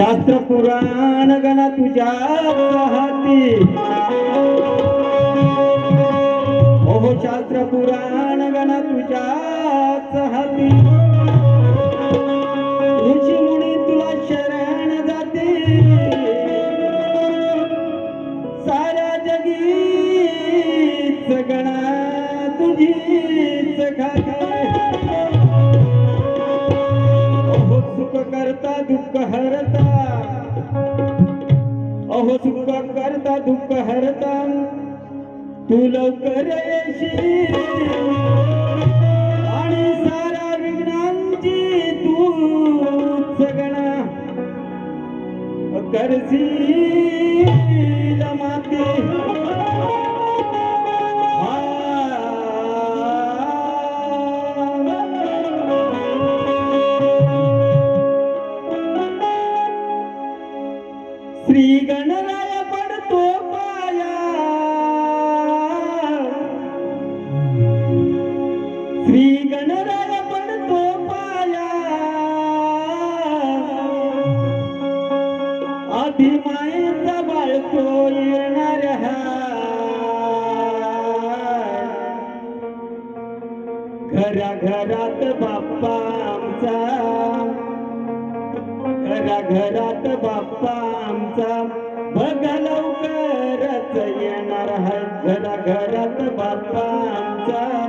शास्त्र पुराण गण तुझ्या हाती ओहो शास्त्र पुराण अहो सुख करता दुःख हरता. तू लवकर येशील. आणि सारा विघ्नांची तू सगळा करशील. घरा घरात बाप्पा आमचा. घरा घरात बाप्पा आमचा. बघा लवकरच येणार आहे. घरा घरात बाप्पा आमचा.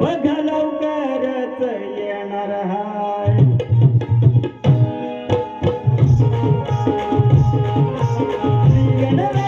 बघा लवकरच येणार आहे. येणार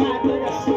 Chega, chega.